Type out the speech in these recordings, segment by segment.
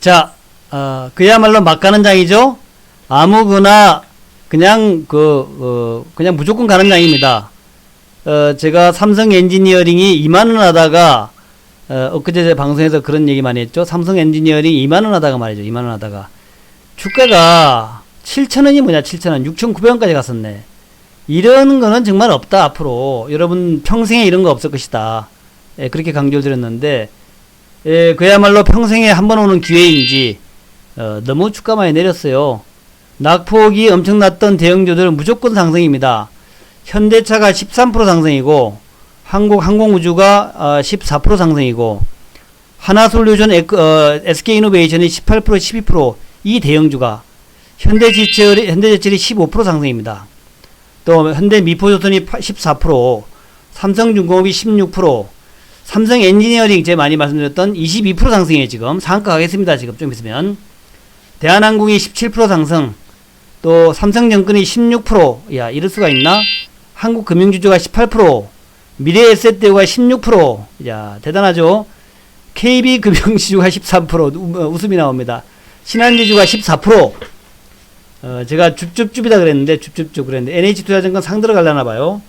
자, 어, 그야말로 막 가는 장이죠. 아무거나 그냥 그 어, 그냥 무조건 가는 장입니다. 어, 제가 삼성 엔지니어링이 2만 원 하다가 어, 엊그제 제 방송에서 그런 얘기 많이 했죠. 삼성 엔지니어링 2만 원 하다가 말이죠. 2만 원 하다가 주가가 7천 원이 뭐냐? 7천 원, 6,900원까지 갔었네. 이런 거는 정말 없다 앞으로 여러분 평생에 이런 거 없을 것이다. 예, 그렇게 강조를 드렸는데 예, 그야말로 평생에 한 번 오는 기회인지 어, 너무 주가 많이 내렸어요. 낙폭이 엄청났던 대형주들 무조건 상승입니다. 현대차가 13% 상승이고 한국 항공우주가 어, 14% 상승이고 하나솔루션 어, SK이노베이션이 18% 12%이 대형주가 현대지철이 현대제철이 15% 상승입니다. 또 현대미포조선이 14%, 삼성중공업이 16%, 삼성 엔지니어링 제가 많이 말씀드렸던 22% 상승이에요 지금 상가 가겠습니다. 지금 좀 있으면. 대한항공이 17% 상승. 또 삼성전권이 16%야 이럴 수가 있나? 한국금융주주가 18% 미래에셋대우가 16%야 대단하죠? KB금융지주가 13% 우- 어, 웃음이 나옵니다. 신한지주가 14% 어, 제가 줍줍줍이다 그랬는데 줍줍줍 그랬는데 NH투자증권 상 들어가려나 봐요.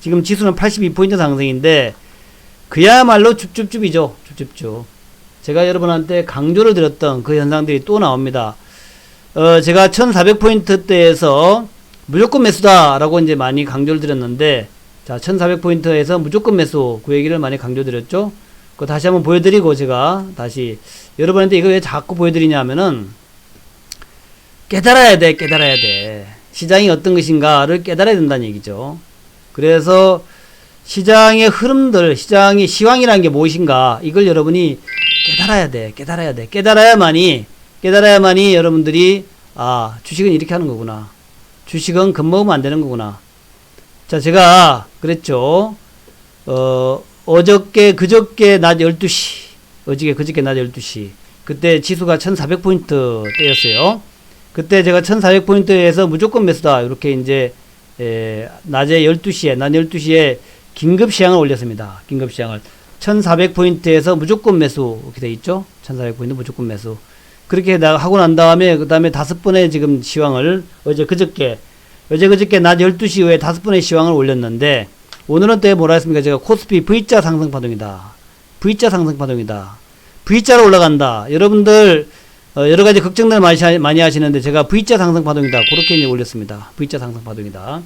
지금 지수는 82포인트 상승인데 그야말로 줍줍줍이죠. 줍줍줍. 제가 여러분한테 강조를 드렸던 그 현상들이 또 나옵니다. 어, 제가 1400포인트대에서 무조건 매수다 라고 이제 많이 강조를 드렸는데, 자, 1400포인트에서 무조건 매수 그 얘기를 많이 강조 드렸죠. 그거 다시 한번 보여드리고 제가 다시 여러분한테 이거 왜 자꾸 보여드리냐 하면은 깨달아야 돼, 깨달아야 돼. 시장이 어떤 것인가를 깨달아야 된다는 얘기죠. 그래서 시장의 흐름들, 시장의 시황이라는 게 무엇인가, 이걸 여러분이 깨달아야 돼, 깨달아야 돼. 깨달아야만이, 깨달아야만이 여러분들이, 아, 주식은 이렇게 하는 거구나. 주식은 겁먹으면 안 되는 거구나. 자, 제가 그랬죠. 어, 어저께, 그저께 낮 12시, 어저께, 그저께 낮 12시. 그때 지수가 1400포인트 때였어요. 그때 제가 1400포인트에서 무조건 매수다. 이렇게 이제, 에, 낮에 12시에, 낮 12시에 긴급 시향을 올렸습니다. 긴급 시향을. 1400포인트에서 무조건 매수. 이렇게 돼 있죠? 1400포인트 무조건 매수. 그렇게 나- 하고 난 다음에, 그 다음에 다섯 번의 지금 시황을, 어제 그저께, 어제 그저께 낮 12시 이후에 다섯 번의 시황을 올렸는데, 오늘은 또 뭐라 했습니까? 제가 코스피 V자 상승 파동이다. V자 상승 파동이다. V자로 올라간다. 여러분들, 어, 여러 가지 걱정들 많이, 하시는데, 제가 V자 상승 파동이다. 그렇게 올렸습니다. V자 상승 파동이다.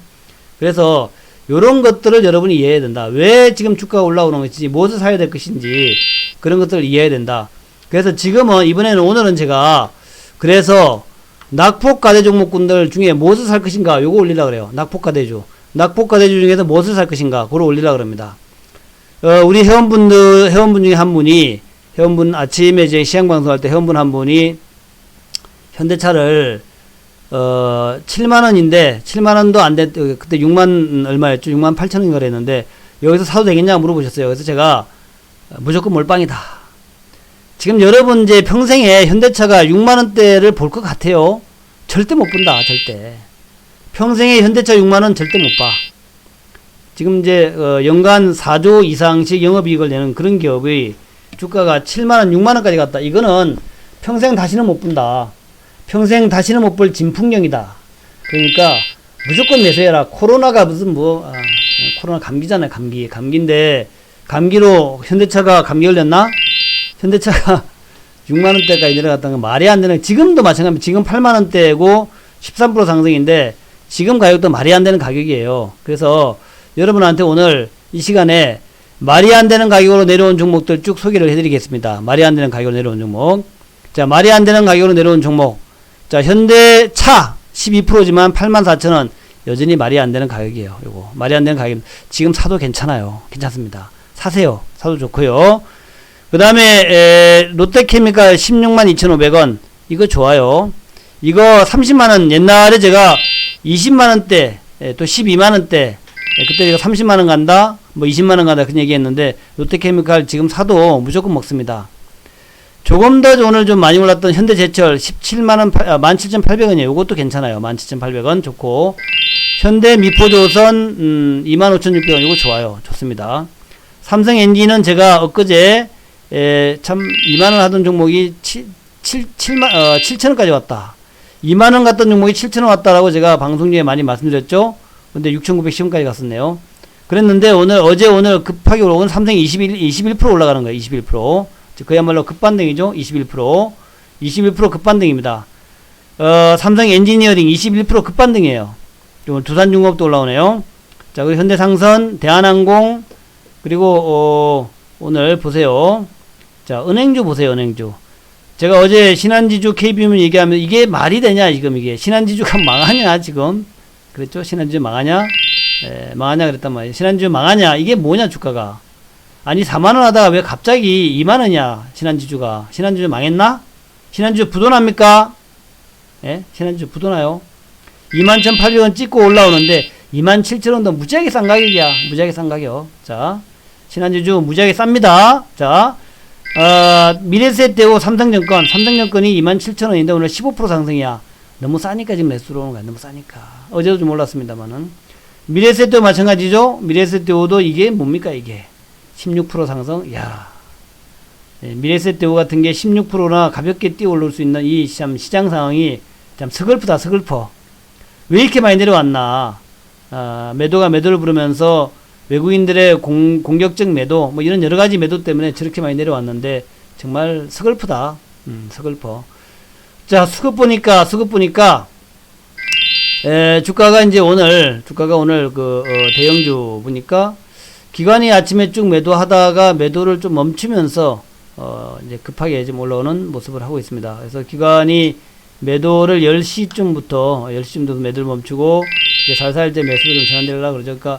그래서, 요런 것들을 여러분이 이해해야 된다. 왜 지금 주가가 올라오는 것인지, 무엇을 사야 될 것인지, 그런 것들을 이해해야 된다. 그래서 지금은, 이번에는 오늘은 제가, 그래서, 낙폭가대 종목군들 중에 무엇을 살 것인가, 요거 올리라 그래요. 낙폭가대주. 낙폭가대주 중에서 무엇을 살 것인가, 그걸 올리라 그럽니다. 어, 우리 회원분들, 회원분 중에 한 분이, 회원분 아침에 이제 시향방송할 때 회원분 한 분이, 현대차를, 어, 7만 원인데, 7만 원도 안 됐, 어, 그때 6만 얼마였죠? 6만 8천원 거래했는데, 여기서 사도 되겠냐 물어보셨어요. 그래서 제가, 어, 무조건 몰빵이다. 지금 여러분 이제 평생에 현대차가 6만 원대를 볼 것 같아요. 절대 못 본다, 절대. 평생에 현대차 6만 원 절대 못 봐. 지금 이제, 어, 연간 4조 이상씩 영업이익을 내는 그런 기업의 주가가 7만 원, 6만 원까지 갔다. 이거는 평생 다시는 못 본다. 평생 다시는 못 볼 진풍경이다. 그러니까 무조건 매수해라. 코로나가 무슨 뭐 아, 코로나 감기잖아요. 감기 감기인데 감기로 현대차가 감기 걸렸나? 현대차가 6만 원대까지 내려갔다는 건 말이 안 되는. 지금도 마찬가지. 지금 8만 원대고 13% 상승인데 지금 가격도 말이 안 되는 가격이에요. 그래서 여러분한테 오늘 이 시간에 말이 안 되는 가격으로 내려온 종목들 쭉 소개를 해드리겠습니다. 말이 안 되는 가격으로 내려온 종목. 자, 말이 안 되는 가격으로 내려온 종목. 자, 현대차 12%지만 84,000원. 여전히 말이 안 되는 가격이에요. 요거. 말이 안 되는 가격. 지금 사도 괜찮아요. 괜찮습니다. 사세요. 사도 좋고요. 그 다음에, 롯데케미칼 16만 2,500원. 이거 좋아요. 이거 30만원. 옛날에 제가 20만원대, 또 12만원대, 예, 그때 제가 30만원 간다, 뭐 20만원 간다, 그런 얘기 했는데, 롯데케미칼 지금 사도 무조건 먹습니다. 조금 더 오늘 좀 많이 올랐던 현대제철 17만원, 17,800원이에요. 이것도 괜찮아요. 17,800원 좋고. 현대 미포조선, 음, 25,600원. 이거 좋아요. 좋습니다. 삼성 엔진은 제가 엊그제, 에, 참, 2만원 하던 종목이 7, 7, 7만, 어, 7천원까지 왔다. 2만원 갔던 종목이 7천원 왔다라고 제가 방송 중에 많이 말씀드렸죠? 근데 6,910원까지 갔었네요. 그랬는데 오늘, 어제 오늘 급하게 올라온 삼성 21, 21% 올라가는 거예요. 21%. 즉, 그야말로 급반등이죠? 21%. 21% 급반등입니다. 어, 삼성 엔지니어링 21% 급반등이에요. 두산중공업도 올라오네요. 자, 그리고 현대상선, 대한항공, 그리고, 어, 오늘 보세요. 자, 은행주 보세요, 은행주. 제가 어제 신한지주 KBM 얘기하면 이게 말이 되냐, 지금 이게. 신한지주가 망하냐, 지금. 그랬죠? 신한지주 망하냐? 에, 망하냐 그랬단 말이에요. 신한지주 망하냐? 이게 뭐냐, 주가가. 아니, 4만원 하다가 왜 갑자기 2만원이야, 신한지주가. 신한지주 망했나? 신한지주 부도납니까? 예? 신한지주 부도나요? 21,800원 찍고 올라오는데 27,000원도 무지하게 싼 가격이야. 무지하게 싼 가격. 자, 신한지주 무지하게 쌉니다. 자, 어, 미래세대오 삼성증권, 삼성증권이 27,000원인데 오늘 15% 상승이야. 너무 싸니까 지금 매수로 오는 거야. 너무 싸니까. 어제도 좀 올랐습니다만은. 미래세대오 마찬가지죠? 미래세대오도 이게 뭡니까, 이게? 16% 상승? 야 예, 미래세대오 같은 게 16%나 가볍게 뛰어 올릴 수 있는 이 참 시장 상황이 참 서글프다, 서글퍼. 왜 이렇게 많이 내려왔나? 아, 매도가 매도를 부르면서 외국인들의 공, 공격적 매도, 뭐 이런 여러 가지 매도 때문에 저렇게 많이 내려왔는데 정말 서글프다. 음, 서글퍼. 자, 수급 보니까, 수급 보니까, 에, 주가가 이제 오늘, 주가가 오늘 그, 어, 대형주 보니까 기관이 아침에 쭉 매도하다가 매도를 좀 멈추면서 어, 이제 급하게 좀 올라오는 모습을 하고 있습니다. 그래서 기관이 매도를 10시쯤부터 10시쯤부터 매도를 멈추고 이제 살살 이제 매수를 좀 전환되려고 그러죠. 그러니까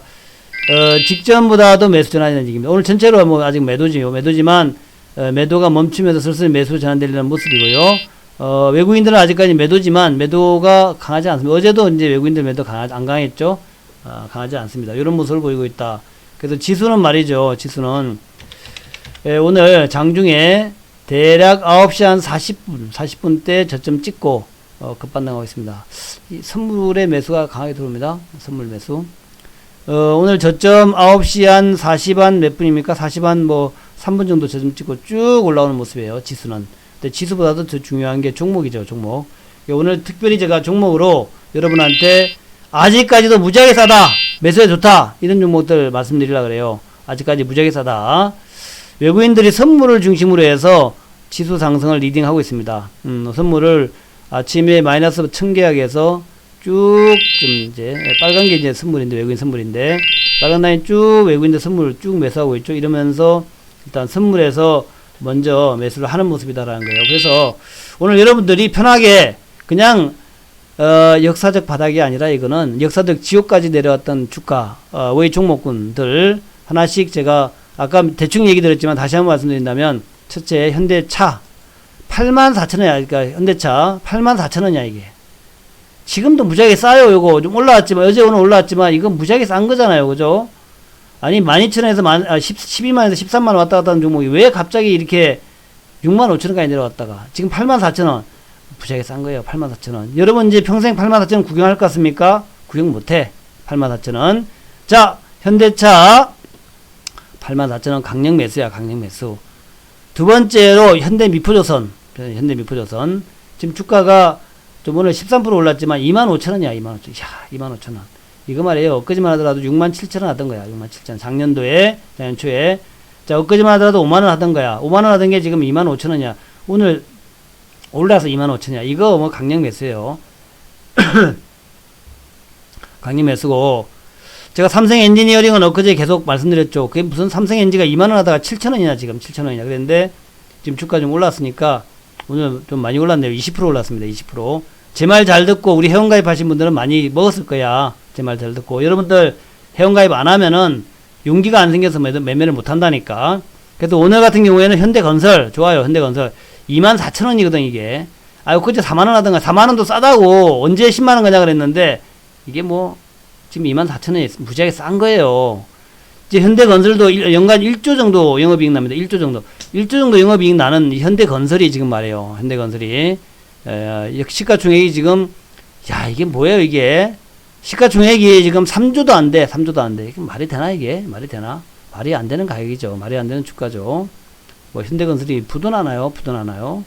어, 직전보다도 매수 전환이라는 얘기입니다. 오늘 전체로 뭐 아직 매도지요. 매도지만 어, 매도가 멈추면서 슬슬 매수 전환되려는 모습이고요. 어, 외국인들은 아직까지 매도지만 매도가 강하지 않습니다. 어제도 이제 외국인들 매도 강하지 안 강했죠. 어, 강하지 않습니다. 이런 모습을 보이고 있다. 그래서 지수는 말이죠. 지수는 예, 오늘 장중에 대략 9시 한 40분, 40분 때 저점 찍고 어, 급반등하고 있습니다. 이 선물의 매수가 강하게 들어옵니다. 선물 매수. 어, 오늘 저점 9시 한 40한 몇 분입니까? 40한 뭐 3분 정도 저점 찍고 쭉 올라오는 모습이에요. 지수는. 근데 지수보다도 더 중요한 게 종목이죠. 종목. 예, 오늘 특별히 제가 종목으로 여러분한테 아직까지도 무지하게 싸다. 매수에 좋다. 이런 종목들 말씀드리려 그래요. 아직까지 무지하게 싸다. 외국인들이 선물을 중심으로 해서 지수 상승을 리딩하고 있습니다. 음, 선물을 아침에 마이너스 1000계약에서 쭉 좀 이제 빨간 게 이제 선물인데 외국인 선물인데 빨간 라인 쭉 외국인들 선물을 쭉 매수하고 있죠. 이러면서 일단 선물에서 먼저 매수를 하는 모습이다라는 거예요. 그래서 오늘 여러분들이 편하게 그냥 어, 역사적 바닥이 아니라 이거는 역사적 지옥까지 내려왔던 주가 어, 의 종목군들 하나씩 제가 아까 대충 얘기 드렸지만 다시 한번 말씀드린다면 첫째 현대차. 8만 4천 원이야. 그러니까 현대차 8만 4천 원이야 이게. 지금도 무지하게 싸요 요거. 좀 올라왔지만 어제 오늘 올라왔지만 이건 무지하게 싼 거잖아요 그죠? 아니 12,000원에서 만, 아, 10, 12만에서 13만 원 왔다 갔다 하는 종목이 왜 갑자기 이렇게 6만 5천원까지 내려왔다가 지금 8만 4천원 무지하게 싼 거예요. 8만 4천원. 여러분 이제 평생 8만 4천원 구경할 것 같습니까? 구경 못해. 8만 4천원. 자 현대차. 8만 4천원 강력 매수야 강력 매수. 두 번째로 현대 미포조선. 현대 미포조선. 지금 주가가 좀 오늘 13% 올랐지만 2만 5천 원이야 2만 5천 야 2만 5천 원. 이거 말이에요. 엊그제만 하더라도 6만 7천 원 하던 거야 6만 7천 원. 작년도에 작년 초에. 자 엊그제만 하더라도 5만 원 하던 거야. 5만 원 하던 게 지금 2만 5천 원이야. 오늘 올라서 2만 5천 원이야 이거 뭐 강력 매수예요 강력 매수고 제가 삼성 엔지니어링은 엊그제 계속 말씀드렸죠. 그게 무슨 삼성 엔지가 2만원 하다가 7천원이냐, 지금 7천원이냐. 그랬는데, 지금 주가 좀 올랐으니까, 오늘 좀 많이 올랐네요. 20% 올랐습니다. 20%. 제 말 잘 듣고, 우리 회원가입 하신 분들은 많이 먹었을 거야. 제 말 잘 듣고. 여러분들, 회원가입 안 하면은, 용기가 안 생겨서 매, 매매를 못 한다니까. 그래서 오늘 같은 경우에는 현대건설, 좋아요. 현대건설. 2만 4천 원이거든, 이게. 아유, 그제 4만 원 하던가, 4만 원도 싸다고, 언제 10만원 가냐 그랬는데, 이게 뭐, 지금 2만 4천 원이 무지하게 싼 거예요. 이제 현대건설도 일- 연간 1조 정도 영업이익 납니다. 1조 정도. 1조 정도 영업이익 나는 이 현대건설이 지금 말이에요. 현대건설이. 에, 시가총액이 지금, 야, 이게 뭐예요, 이게? 시가총액이 지금 3조도 안 돼. 3조도 안 돼. 이게 말이 되나, 이게? 말이 되나? 말이 안 되는 가격이죠. 말이 안 되는 주가죠. 뭐, 현대건설이 부도나나요? 부도나나요?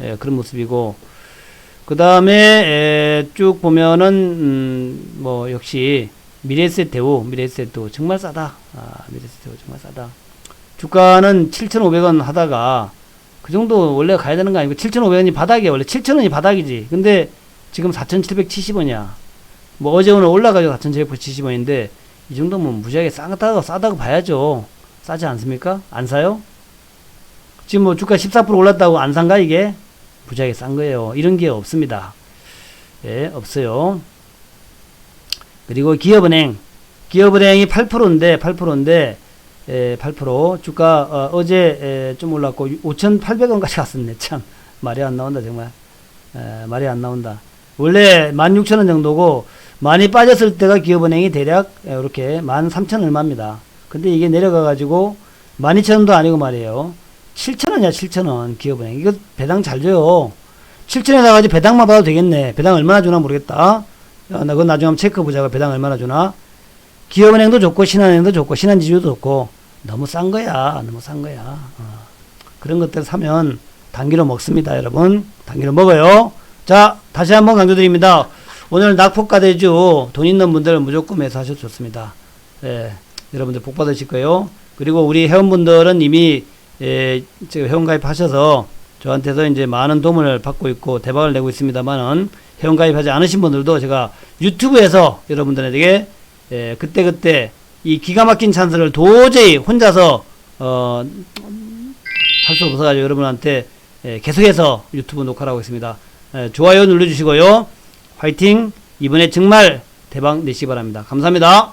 예, 그런 모습이고. 그 다음에 쭉 보면은 음, 뭐 역시 미래세태우 미래세태우 정말 싸다. 아, 미래세태우 정말 싸다. 주가는 7,500원 하다가 그 정도 원래 가야 되는 거 아니고 7,500원이 바닥이야. 원래 7,000원이 바닥이지. 근데 지금 4,770원이야 뭐 어제 오늘 올라가지고 4,770원인데 이 정도면 무지하게 싸다고 싸다고 봐야죠. 싸지 않습니까? 안 사요 지금 뭐 주가 14% 올랐다고 안 산가 이게? 무지하게 싼 거예요. 이런 게 없습니다. 예 없어요. 그리고 기업은행. 기업은행이 8%인데 8%인데 에, 8% 주가 어, 제좀 올랐고 5,800원까지 갔었네. 참 말이 안 나온다 정말. 에, 말이 안 나온다. 원래 16,000원 정도고 많이 빠졌을 때가 기업은행이 대략 이렇게 13,000 얼마입니다. 근데 이게 내려가 가지고 12,000원도 아니고 말이에요 7,000원이야 7,000원 기업은행. 이거 배당 잘 줘요. 7,000원에다 가지고 배당만 받아도 되겠네. 배당 얼마나 주나 모르겠다. 야, 나 그건 나중에 한번 체크해 보자고 배당 얼마나 주나. 기업은행도 좋고 신한은행도 좋고 신한지주도 좋고. 너무 싼 거야. 너무 싼 거야. 어. 그런 것들 사면 단기로 먹습니다 여러분. 단기로 먹어요. 자 다시 한번 강조드립니다. 오늘 낙폭과대주 돈 있는 분들 무조건 매수하셔도 좋습니다. 예, 여러분들 복 받으실 거예요. 그리고 우리 회원분들은 이미 예, 지금 회원 가입하셔서 저한테서 이제 많은 도움을 받고 있고 대박을 내고 있습니다만은 회원 가입하지 않으신 분들도 제가 유튜브에서 여러분들에게 예, 그때 그때 이 기가 막힌 찬스를 도저히 혼자서 어, 할 수 없어가지고 여러분한테 예, 계속해서 유튜브 녹화를 하고 있습니다. 예, 좋아요 눌러주시고요. 화이팅! 이번에 정말 대박 내시기 바랍니다. 감사합니다.